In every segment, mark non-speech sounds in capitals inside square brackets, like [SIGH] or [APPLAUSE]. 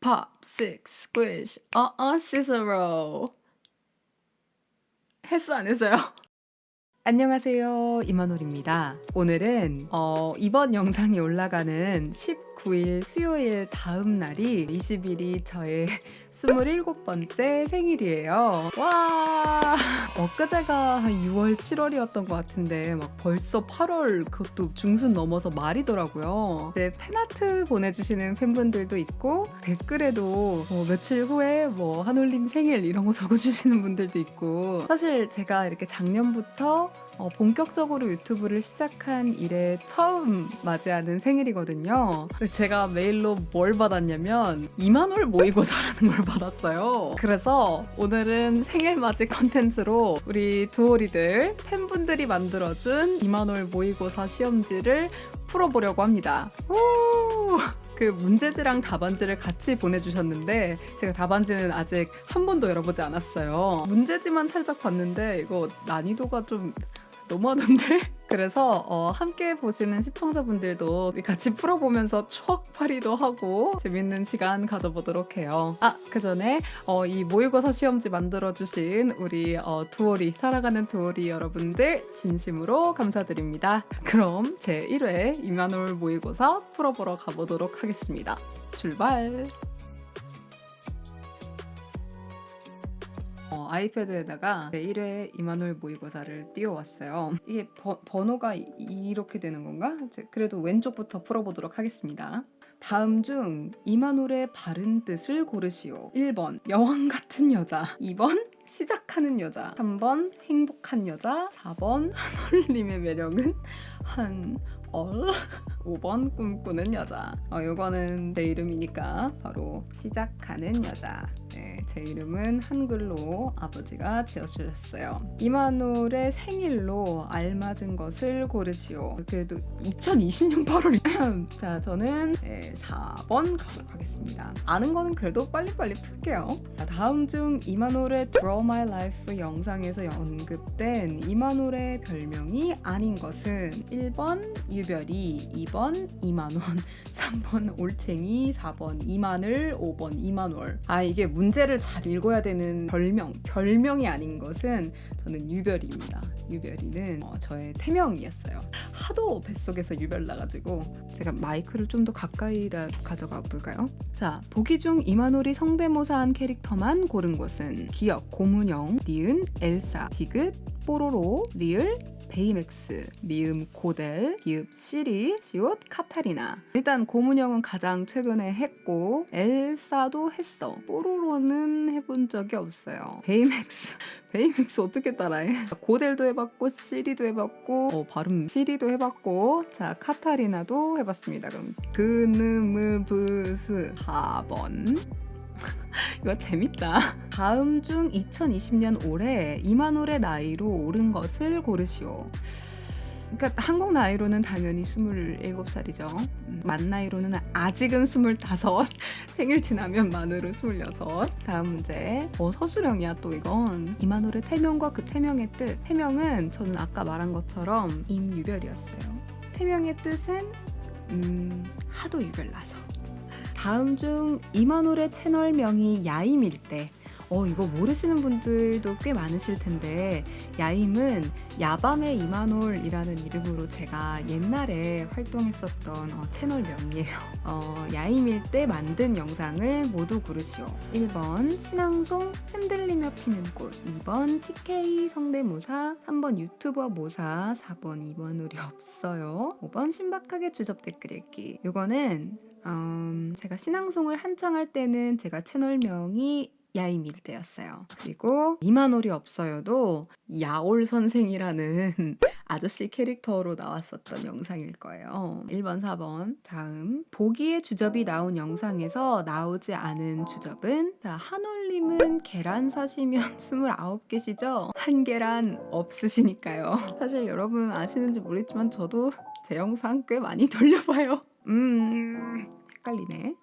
pop, six, squish, uh-uh, Cicero. 했어 안 했어요? [LAUGHS] 안녕하세요 이만홀입니다. 오늘은 어, 이번 영상이 올라가는 19일 수요일 다음 날이 20일이 저의 [LAUGHS] 27번째 생일이에요. 와 엊그제가 한 6월 7월이었던 것 같은데 막 벌써 8월 그것도 중순 넘어서 말이더라고요. 이제 팬아트 보내주시는 팬분들도 있고 댓글에도 뭐 며칠 후에 뭐 한올림 생일 이런 거 적어주시는 분들도 있고 사실 제가 이렇게 작년부터 어, 본격적으로 유튜브를 시작한 이래 처음 맞이하는 생일이거든요. 제가 메일로 뭘 받았냐면 2만 월 모의고사라는 걸 받았어요. 그래서 오늘은 생일 맞이 컨텐츠로 우리 두오리들 팬분들이 만들어준 2만 월 모의고사 시험지를 풀어보려고 합니다. 오! 그 문제지랑 답안지를 같이 보내주셨는데 제가 답안지는 아직 한 번도 열어보지 않았어요. 문제지만 살짝 봤는데 이거 난이도가 좀 너무하던데? [LAUGHS] 그래서 어, 함께 보시는 시청자분들도 같이 풀어보면서 추억팔이도 하고 재밌는 시간 가져보도록 해요. 아, 그 전에 어, 이 모의고사 시험지 만들어주신 우리 어, 두오리, 살아가는 두오리 여러분들 진심으로 감사드립니다. 그럼 제 1회 이만홀 모의고사 풀어보러 가보도록 하겠습니다. 출발! 어, 아이패드에다가 제 1회 이만홀 모의고사를 띄워왔어요. 이게 버, 번호가 이- 이렇게 되는 건가? 제- 그래도 왼쪽부터 풀어보도록 하겠습니다. 다음 중 이만홀의 바른 뜻을 고르시오. 1번 여왕 같은 여자 2번 시작하는 여자 3번 행복한 여자 4번 한올림의 [LAUGHS] 매력은 한 얼? [LAUGHS] 5번 꿈꾸는 여자. 어, 요거는 제 이름이니까 바로 시작하는 여자. 네, 제 이름은 한글로 아버지가 지어주셨어요. 이만홀의 생일로 알맞은 것을 고르시오. 그래도 2020년 8월. [LAUGHS] 자 저는 네, 4번 가도록 하겠습니다. 아는 거는 그래도 빨리빨리 풀게요. 자, 다음 중 이만홀의 Draw My Life 영상에서 언급된 이만홀의 별명이 아닌 것은 1번 유별이 2번 이만원 [LAUGHS] 3번 올챙이 4번 이만을 5번 이만월. 아 이게 문제를 잘 읽어야 되는 별명 별명이 아닌 것은 저는 유별이입니다. 유별이는 어, 저의 태명이었어요. 하도 뱃속에서 유별 나가지고 제가 마이크를 좀 더 가까이 다 가져가 볼까요? 자 보기 중 이만홀이 성대모사한 캐릭터만 고른 것은 기억 고문영 니은 엘사 디귿 뽀로로 리을 베이맥스, 미음 고델, 기읍 시리, 시옷 카타리나. 일단 고문형은 가장 최근에 했고 엘사도 했어. 뽀로로는 해본 적이 없어요. 베이맥스, [LAUGHS] 베이맥스 어떻게 따라해? 고델도 해봤고 시리도 해봤고 어, 발음 시리도 해봤고 자 카타리나도 해봤습니다. 그럼 그느무브스 4번. 이거 재밌다. 다음 중 2020년 올해 이만올의 나이로 오른 것을 고르시오. 그러니까 한국 나이로는 당연히 27살이죠. 음, 만 나이로는 아직은 25, [LAUGHS] 생일 지나면 만으로 26. 다음 문제. 어, 서술형이야 또 이건. 이만올의 태명과 그 태명의 뜻. 태명은 저는 아까 말한 것처럼 임유별이었어요. 태명의 뜻은 음, 하도 유별나서. 다음 중 이만홀의 채널명이 야임일 때, 어, 이거 모르시는 분들도 꽤 많으실 텐데, 야임은 야밤의 이만홀이라는 이름으로 제가 옛날에 활동했었던 어, 채널명이에요. [LAUGHS] 어, 야임일 때 만든 영상을 모두 고르시오. 1번 신앙송 흔들리며 피는 꽃, 2번 TK 성대모사, 3번 유튜버 모사, 4번 이만홀이 [LAUGHS] 없어요. 5번 신박하게 주접 댓글 읽기. 이거는 음, 제가 신앙송을 한창 할 때는 제가 채널명이 야임일 때였어요. 그리고 이만홀이 없어요도 야올 선생이라는 [LAUGHS] 아저씨 캐릭터로 나왔었던 영상일 거예요. 1번, 4번. 다음. 보기에 주접이 나온 영상에서 나오지 않은 주접은 자, 한올림은 계란 사시면 [LAUGHS] 29개시죠? 한 계란 없으시니까요. [LAUGHS] 사실 여러분 아시는지 모르겠지만 저도 제 영상 꽤 많이 돌려봐요. 음, 헷갈리네.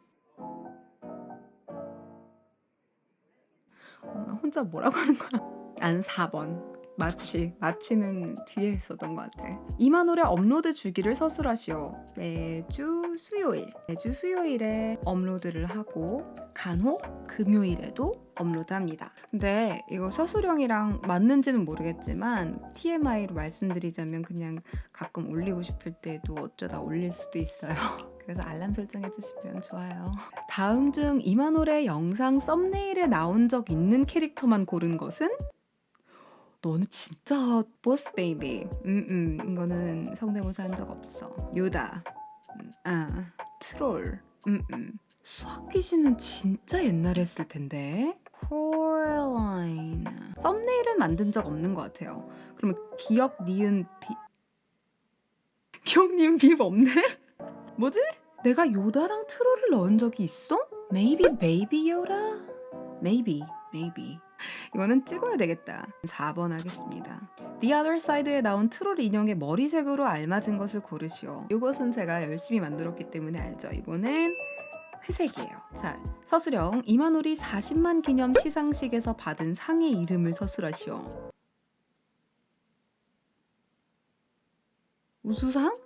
혼자 뭐라고 하는 거야? 난 4번. 마취 마취는 뒤에 했었던 것 같아. 이만올의 업로드 주기를 서술하시오. 매주 수요일 매주 수요일에 업로드를 하고 간혹 금요일에도 업로드합니다. 근데 이거 서술형이랑 맞는지는 모르겠지만 TMI로 말씀드리자면 그냥 가끔 올리고 싶을 때도 어쩌다 올릴 수도 있어요. [LAUGHS] 그래서 알람 설정해 주시면 좋아요. [LAUGHS] 다음 중 이만올의 영상 썸네일에 나온 적 있는 캐릭터만 고른 것은? 너는 진짜 보스 베이비. 음, 음, 이거는 성대모사 한 적 없어. 요다. 음, 아, 트롤. 음, 음. 수학 귀신은 진짜 옛날에 했을 텐데. 코어라인. 썸네일은 만든 적 없는 것 같아요. 그러면 기억 니은 비. 기억 니은 비 없네? [LAUGHS] 뭐지? 내가 요다랑 트롤을 넣은 적이 있어? Maybe baby 요다? Maybe, maybe. 이거는 찍어야 되겠다. 4번 하겠습니다. The Other Side에 나온 트롤 인형의 머리색으로 알맞은 것을 고르시오. 이것은 제가 열심히 만들었기 때문에 알죠. 이거는 회색이에요. 자, 서술형 이만올이 40만 기념 시상식에서 받은 상의 이름을 서술하시오. 우수상?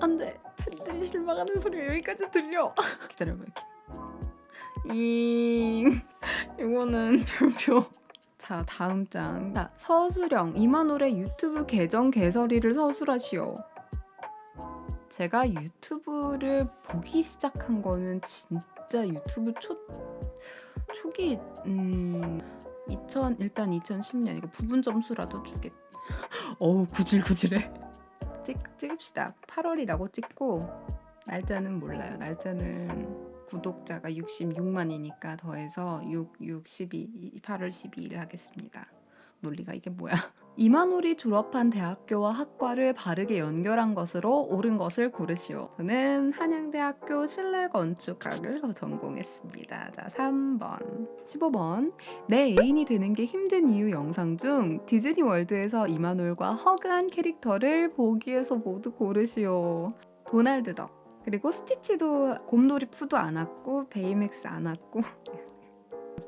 안 돼. 팬들이 실망하는 소리가 여기까지 들려. 기다려봐요. 잉. 이거는 [LAUGHS] 별표. 자, 다음 장. 자, 서술형 이만올의 유튜브 계정 개설일을 서술하시오. 제가 유튜브를 보기 시작한 거는 진짜 유튜브 초 초기 음 2000, 일단 2010년 이거 부분 점수라도 주겠. 어우 구질구질해. 찍 찍읍시다. 8월이라고 찍고 날짜는 몰라요. 날짜는 구독자가 66만이니까 더해서 6, 6, 12, 8월 12일 하겠습니다. 논리가 이게 뭐야? 이만올이 졸업한 대학교와 학과를 바르게 연결한 것으로 옳은 것을 고르시오. 저는 한양대학교 실내건축학을 전공했습니다. 자, 3번. 15번. 내 애인이 되는 게 힘든 이유 영상 중 디즈니 월드에서 이만올과 허그한 캐릭터를 보기에서 모두 고르시오. 도날드 덕. 그리고 스티치도 곰돌이 푸도 안 왔고 베이맥스 안 왔고 [LAUGHS]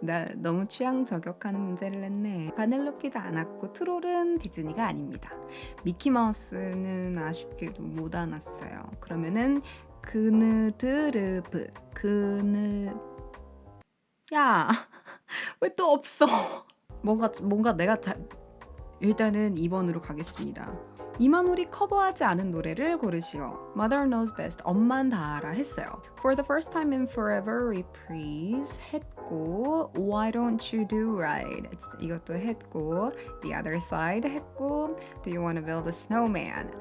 나 너무 취향 저격하는 문제를 냈네. 바넬로피도 안 왔고 트롤은 디즈니가 아닙니다. 미키마우스는 아쉽게도 못 안왔어요. 그러면은 그느드르브 그느 야 왜 [LAUGHS] 또 없어? [LAUGHS] 뭔가 뭔가 내가 잘 일단은 2번으로 가겠습니다. 이만홀이 커버하지 않은 노래를 고르시오. Mother Knows Best, 엄만 다 알아 했어요. For the First Time in Forever Reprise 했고 Why Don't You Do Right 이것도 했고 The Other Side 했고 Do You Wanna Build a Snowman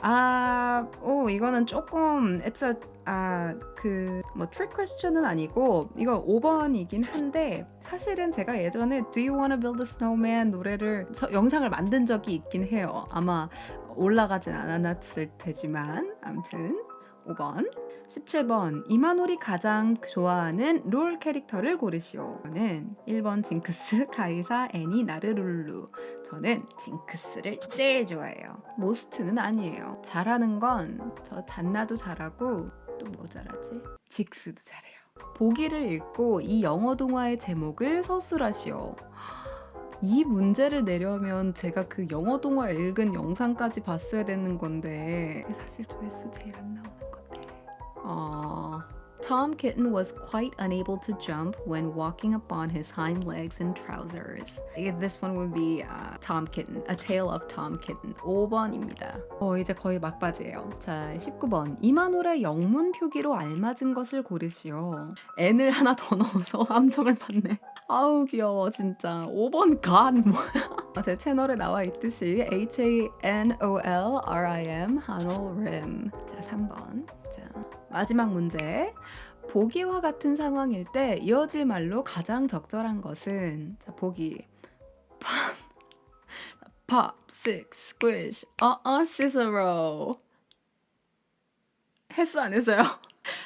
아, 오 이거는 조금 it's a 아 그뭐 트릭 퀘스천은 아니고 이거 5번이긴 한데 사실은 제가 예전에 Do You Wanna Build a Snowman 노래를 서, 영상을 만든 적이 있긴 해요. 아마 올라가진 않았을 테지만 아무튼 5번 17번 이만홀이 가장 좋아하는 롤 캐릭터를 고르시오. 저는 1번 징크스, [LAUGHS] 가이사, 애니, 나르룰루. 저는 징크스를 제일 좋아해요. 모스트는 아니에요. 잘하는 건 저 잔나도 잘하고 또 뭐 잘하지? 직스도 잘해요. 보기를 읽고 이 영어 동화의 제목을 서술하시오. 이 문제를 내려면 제가 그 영어 동화 읽은 영상까지 봤어야 되는 건데 사실 조회수 제일 안 나오는 어... Tom Kitten was quite unable to jump when walking upon his hind legs in trousers. This one would be uh, Tom Kitten, A Tale of Tom Kitten. 5번입니다. 어, 이제 거의 막바지예요. 자, 19번. 이만홀의 영문 표기로 알맞은 것을 고르시오. N을 하나 더 넣어서 함정을 받네. 아우 귀여워 진짜. 5번 간 뭐야? 제 채널에 나와 있듯이 H A N O L R I M 한올림. 자, 3번. 자, 마지막 문제. 보기와 같은 상황일 때 이어질 말로 가장 적절한 것은 자, 보기. 팝, 팝, six, squish, uh-uh, Cicero. 했어 안 했어요?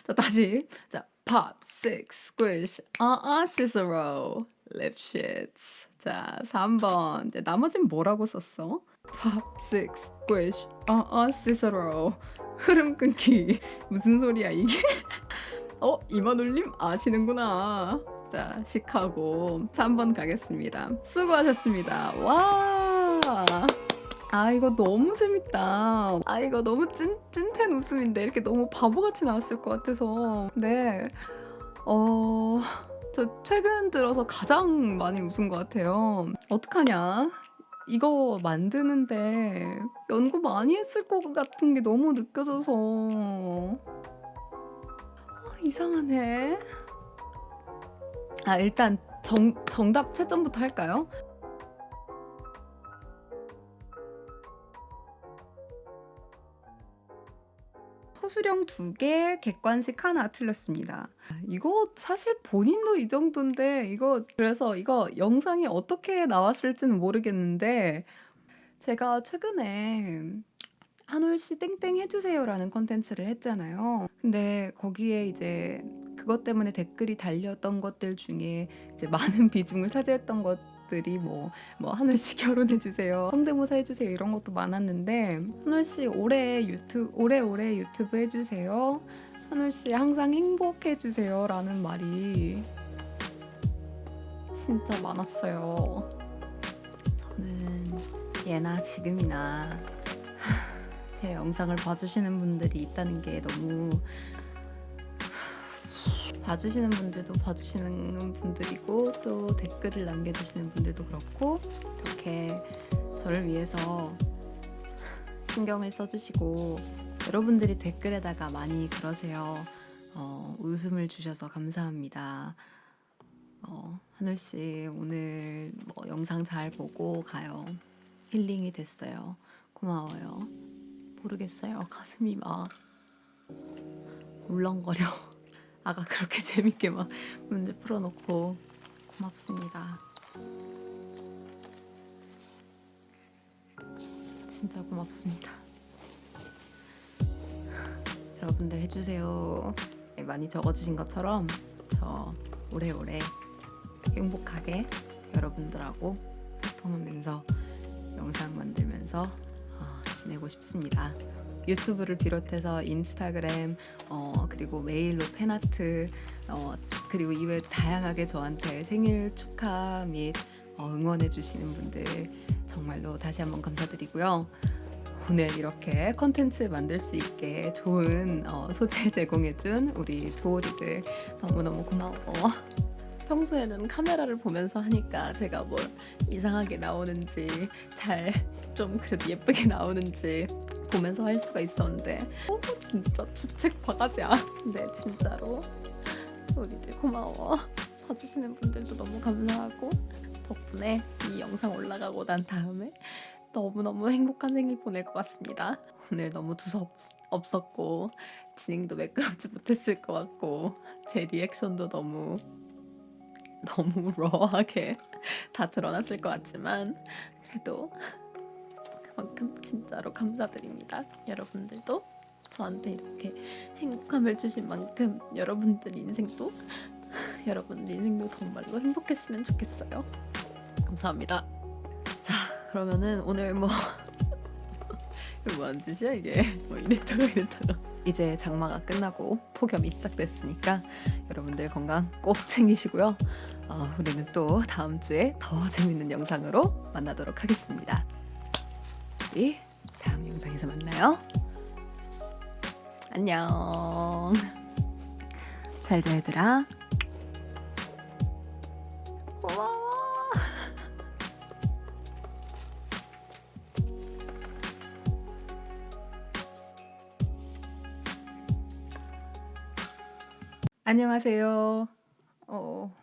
자 다시 자 pop, six, squish, uh-uh, Cicero, Lipschitz. 자 3번 이제 나머진 뭐라고 썼어? pop, six, squish, uh-uh, Cicero. 흐름 끊기 [LAUGHS] 무슨 소리야 이게? [LAUGHS] 어 이만올림 아시는구나. 자 시카고 3번 가겠습니다. 수고하셨습니다. 와. 아 이거 너무 재밌다. 아 이거 너무 찐 찐텐 웃음인데 이렇게 너무 바보같이 나왔을 것 같아서. 네. 어. 저 최근 들어서 가장 많이 웃은 것 같아요. 어떡하냐? 이거 만드는데 연구 많이 했을 것 같은 게 너무 느껴져서 아, 이상하네. 아 일단 정, 정답 채점부터 할까요? 서술형 두 개, 객관식 하나 틀렸습니다. 이거 사실 본인도 이 정도인데 이거 그래서 이거 영상이 어떻게 나왔을지는 모르겠는데 제가 최근에 한올 씨 땡땡 해주세요라는 컨텐츠를 했잖아요. 근데 거기에 이제 그것 때문에 댓글이 달렸던 것들 중에 이제 많은 [LAUGHS] 비중을 차지했던 것 들이 뭐, 뭐 한올 씨 [LAUGHS] 결혼해 주세요, 성대모사 해주세요 이런 것도 많았는데 한올 씨 올해 유튜브 오래오래 유튜브 해주세요. 한올 씨 항상 행복해 주세요 라는 말이 진짜 많았어요. 저는 예나 지금이나 [LAUGHS] 제 영상을 봐주시는 분들이 있다는 게 너무 봐주시는 분들도 봐주시는 분들이고 또 댓글을 남겨주시는 분들도 그렇고 이렇게 저를 위해서 신경을 써주시고 여러분들이 댓글에다가 많이 그러세요. 어, 웃음을 주셔서 감사합니다. 어, 하늘 씨 오늘 뭐 영상 잘 보고 가요. 힐링이 됐어요. 고마워요. 모르겠어요. 가슴이 막 울렁거려. 아가 그렇게 [LAUGHS] 재밌게 막 문제 풀어놓고 고맙습니다. 진짜 고맙습니다. [LAUGHS] 여러분들 해주세요. 네, 많이 적어주신 것처럼 저 오래오래 행복하게 여러분들하고 소통하면서 영상 만들면서 어, 지내고 싶습니다. 유튜브를 비롯해서 인스타그램 어, 그리고 메일로 팬아트 어, 그리고 이외 다양하게 저한테 생일 축하 및 어, 응원해 주시는 분들 정말로 다시 한번 감사드리고요. 오늘 이렇게 컨텐츠 만들 수 있게 좋은 어, 소재 제공해준 우리 두오리들 너무너무 고마워. 평소에는 카메라를 보면서 하니까 제가 뭘 이상하게 나오는지 잘 좀 그래도 예쁘게 나오는지 보면서 할 수가 있었는데. 어 진짜 주책 바가지야 네 진짜로. 우리들 고마워. 봐주시는 분들도 너무 감사하고 덕분에 이 영상 올라가고 난 다음에 너무너무 행복한 생일 보낼 것 같습니다. 오늘 너무 두서 없었고 진행도 매끄럽지 못했을 것 같고 제 리액션도 너무 너무 [LAUGHS] 러하게 다 드러났을 것 같지만 그래도 그 만큼 진짜로 감사드립니다. 여러분들도 저한테 이렇게 행복함을 주신 만큼 여러분들 인생도 [LAUGHS] 여러분들 인생도 정말로 행복했으면 좋겠어요. 감사합니다. 자 그러면은 오늘 뭐 [LAUGHS] 이거 뭐한 짓이야 이게 뭐 이랬다가 이랬다가 이제 장마가 끝나고 폭염이 시작됐으니까 여러분들 건강 꼭 챙기시고요. 어, 우리는 또 다음 주에 더 재밌는 영상으로 만나도록 하겠습니다. 우리 다음 영상에서 만나요. 안녕. 잘자 얘들아. 안녕하세요. 어.